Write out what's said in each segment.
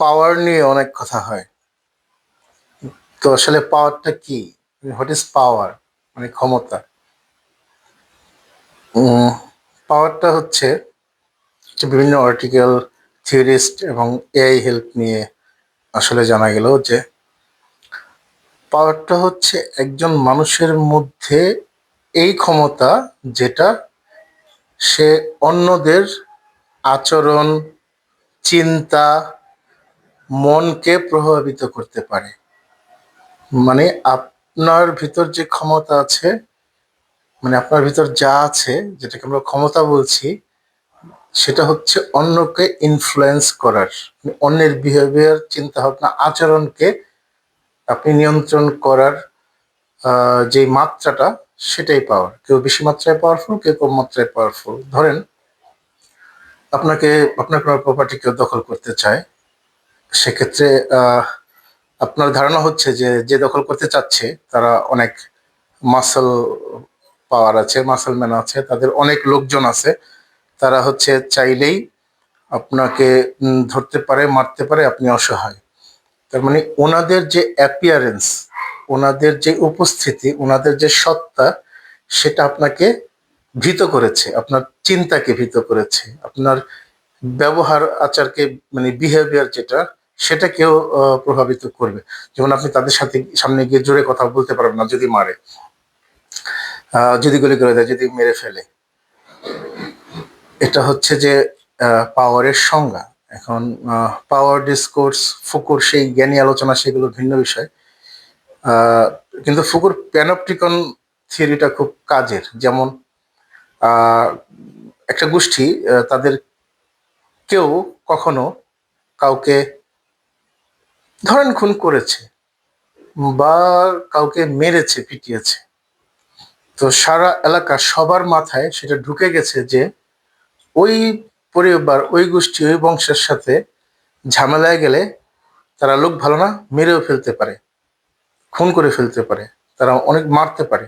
পাওয়ার নিয়ে অনেক কথা হয়। তো আসলে পাওয়ারটা কি? হোয়াট ইজ পাওয়ার মানে ক্ষমতা। পাওয়ারটা হচ্ছে বিভিন্ন আর্টিকেল থিওরিস্ট এবং এআই হেল্প নিয়ে আসলে জানা গেল যে পাওয়ারটা হচ্ছে একজন মানুষের মধ্যে এই ক্ষমতা যেটা সে অন্যদের আচরণ, চিন্তা মনকে প্রভাবিত করতে পারে। মানে আপনার ভিতর যে ক্ষমতা আছে মানে আপনার ভিতর যা আছে, যেটাকে আমরা ক্ষমতা বলছি, সেটা হচ্ছে অন্যকে ইনফ্লুয়েন্স করার মানে অন্যের বিহেভিয়ার চিন্তা ভাবনা আচরণকে আপনি নিয়ন্ত্রণ করার যে মাত্রাটা, সেটাই পাওয়ার কেউ বেশি মাত্রায় পাওয়ারফুল কেউ কম মাত্রায় পাওয়ারফুল ধরেন, আপনাকে, আপনার কোনো প্রপার্টি কেউ দখল করতে চায় সেক্ষেত্রে আপনার ধারণা হচ্ছে যে যে দখল করতে চাচ্ছে, তারা অনেক মাসল পাওয়ার আছে মাসল ম্যান আছে, তাদের অনেক লোকজন আছে, তারা হচ্ছে চাইলেই আপনাকে ধরতে পারে, মারতে পারে, আপনি অসহায়। তার মানে ওনাদের যে অ্যাপিয়ারেন্স ওনাদের যে উপস্থিতি, ওনাদের যে সত্তা, সেটা আপনাকে ভীত করেছে, আপনার চিন্তাকে ভীত করেছে, আপনার ব্যবহার, আচারকে মানে বিহেভিয়ার যেটা সেটাকেও প্রভাবিত করবে। যেমন আপনি তাদের সাথে সামনে গিয়ে জোরে কথা বলতে পারবেন না, যদি মারে। যদি গুলি করে দেয়, যদি মেরে ফেলে। এটা হচ্ছে যে পাওয়ারের সংজ্ঞা। এখন পাওয়ার ডিসকোর্স ফুকুর সেই জ্ঞানী আলোচনা, সেগুলো ভিন্ন বিষয়। কিন্তু ফুকুর প্যানপটিকন থিওরিটা খুব কাজের। যেমন একটা গোষ্ঠী তাদের কেউ কখনো কাউকে ধরেন খুন করেছে বা কাউকে মেরেছে, পিটিয়েছে। তো সারা এলাকা সবার মাথায় সেটা ঢুকে গেছে যে ওই পরিবার, ওই গোষ্ঠী, ওই বংশের সাথে ঝামেলায় গেলে তারা লোক ভালো না, মেরেও ফেলতে পারে, খুন করে ফেলতে পারে, তারা অনেক মারতে পারে।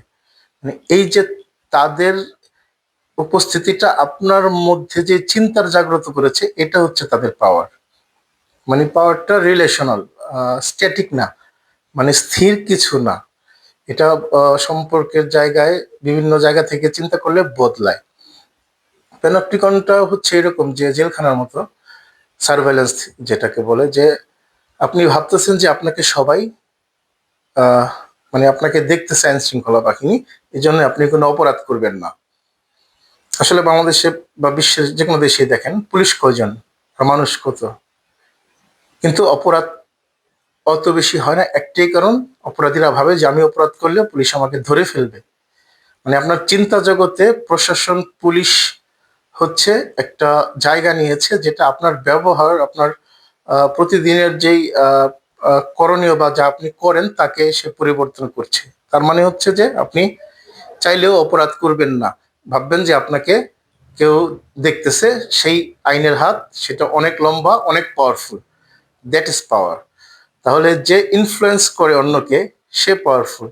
মানে এই যে তাদের উপস্থিতিটা আপনার মধ্যে যে চিন্তার জাগ্রত করেছে, এটা হচ্ছে তাদের পাওয়ার মানে পাওয়ারটা রিলেশনাল স্ট্যাটিক না মানে স্থির কিছু না। এটা সম্পর্কের জায়গায় বিভিন্ন জায়গা থেকে চিন্তা করলে বদলায়। প্যানপটিকনটা হচ্ছে এরকম যে জেলখানার মতো সার্ভেলেন্স যেটাকে বলে যে আপনি ভাবতেছেন যে আপনাকে সবাই মানে আপনাকে দেখতে আইন শৃঙ্খলা বাহিনী এই জন্য আপনি কোনো অপরাধ করবেন না। আসলে বাংলাদেশে বা বিশ্বের যে কোনো দেশে দেখেন, পুলিশ কয়জন আর মানুষ কত? কিন্তু অপরাধ অত বেশি হয় না। একটাই কারণ, অপরাধীরা ভাবে যে আমি অপরাধ করলে পুলিশ আমাকে ধরে ফেলবে। মানে আপনার চিন্তা জগতে প্রশাসন, পুলিশ হচ্ছে একটা জায়গা নিয়েছে যেটা আপনার ব্যবহার, আপনার প্রতিদিনের যেই করণীয় বা যা আপনি করেন তাকে সে পরিবর্তন করছে। তার মানে হচ্ছে যে আপনি চাইলেও অপরাধ করবেন না। ভাববেন যে আপনাকে কেউ দেখতেছে, সেই আইনের হাত, সেটা অনেক লম্বা, অনেক পাওয়ারফুল দ্যাট ইজ পাওয়ার তাহলে যে ইনফ্লুয়েন্স করে অন্যকে, সে পাওয়ারফুল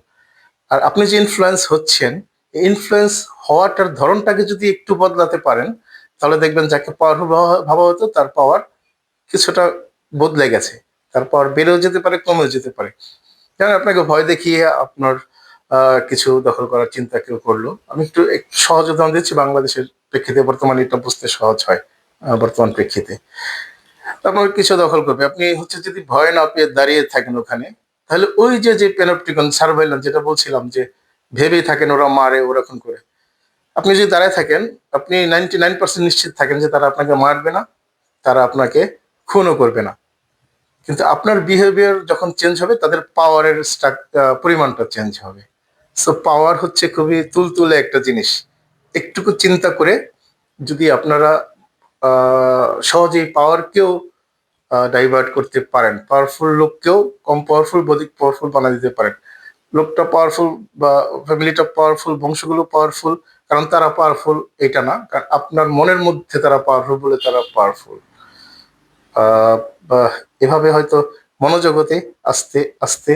আর আপনি যে ইনফ্লুয়েন্স হচ্ছেন ইনফ্লুয়েন্স হওয়াটার ধরনটাকে যদি একটু বদলাতে পারেন, তাহলে দেখবেন যাকে পাওয়ারফুল ভাবা হতো, তার পাওয়ার কিছুটা বদলে গেছে। তার পাওয়ার বেড়েও যেতে পারে, কমেও যেতে পারে। যেমন আপনাকে ভয় দেখিয়ে আপনার কিছু দখল করার চিন্তা কেউ করল। আমি একটু একটু সহজ উদাহরণ দিচ্ছি, বাংলাদেশের প্রেক্ষিতে বর্তমানে এটা বুঝতে সহজ হয় বর্তমান প্রেক্ষিতে। আপনার কিছু দখল করবে। আপনি হচ্ছে যদি ভয় না পেয়ে দাঁড়িয়ে থাকেন ওখানে, তাহলে ওই যে যে পেনপটিকন সার্ভাইলেন্স যেটা বলছিলাম যে ভেবেই থাকেন ওরা মারে ওরকম করে। আপনি যদি দাঁড়ায় থাকেন, আপনি নাইনটি নাইন পার্সেন্ট নিশ্চিত থাকেন যে তারা আপনাকে মারবে না, তারা আপনাকে খুনও করবে না। কিন্তু আপনার বিহেভিয়ার যখন চেঞ্জ হবে, তাদের পাওয়ারের পরিমাণটা চেঞ্জ হবে। সো পাওয়ার হচ্ছে খুবই তুলতুলে একটা জিনিস। একটুকু চিন্তা করে যদি আপনারা সহজেই পাওয়ারকেও ডাইভার্ট করতে পারেন। পাওয়ারফুল লোককেও কম পাওয়ারফুল বধিক পাওয়ারফুল বানা দিতে পারেন। লোকটা পাওয়ারফুল বা ফ্যামিলিটা পাওয়ারফুল বংশগুলো পাওয়ারফুল কারণ তারা পাওয়ারফুল এটা না। কারণ আপনার মনের মধ্যে তারা পাওয়ারফুল বলে তারা পাওয়ারফুল এভাবে হয়তো মনোজগতে আস্তে আস্তে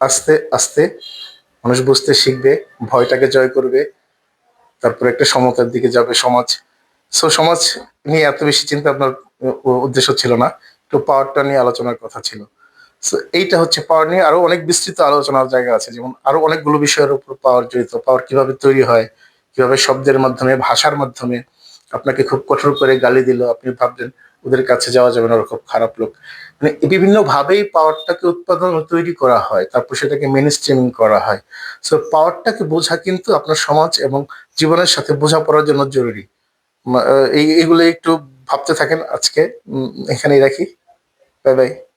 আস্তে আস্তে মানুষ বুঝতে শিখবে, ভয়টাকে জয় করবে। তারপরে একটা সমতার দিকে যাবে সমাজ। সো সমাজ নিয়ে এত বেশি চিন্তা আপনার উদ্দেশ্য ছিল না। একটু পাওয়ারটা নিয়ে আলোচনার কথা ছিল। সো এইটা হচ্ছে পাওয়ার নিয়ে আরও অনেক বিস্তৃত আলোচনার জায়গা আছে। যেমন আরও অনেকগুলো বিষয়ের উপর পাওয়ার জড়িত পাওয়ার কীভাবে তৈরি হয়, কীভাবে শব্দের মাধ্যমে, ভাষার মাধ্যমে আপনাকে খুব কঠোর করে গালি দিল, আপনি ভাবলেন ওদের কাছে যাওয়া যাবে না, ওরা খুব খারাপ লোক। মানে বিভিন্ন ভাবেই পাওয়ারটাকে উৎপাদন তৈরি করা হয়, তারপর সেটাকে মেন স্ট্রিমিং করা হয়। সো পাওয়ারটাকে বোঝা কিন্তু আপনার সমাজ এবং জীবনের সাথে বোঝাপড়ার জন্য জরুরি। মা- আহ, এই এগুলো একটু ভাবতে থাকেন আজকে। এখানেই রাখি। Bye bye.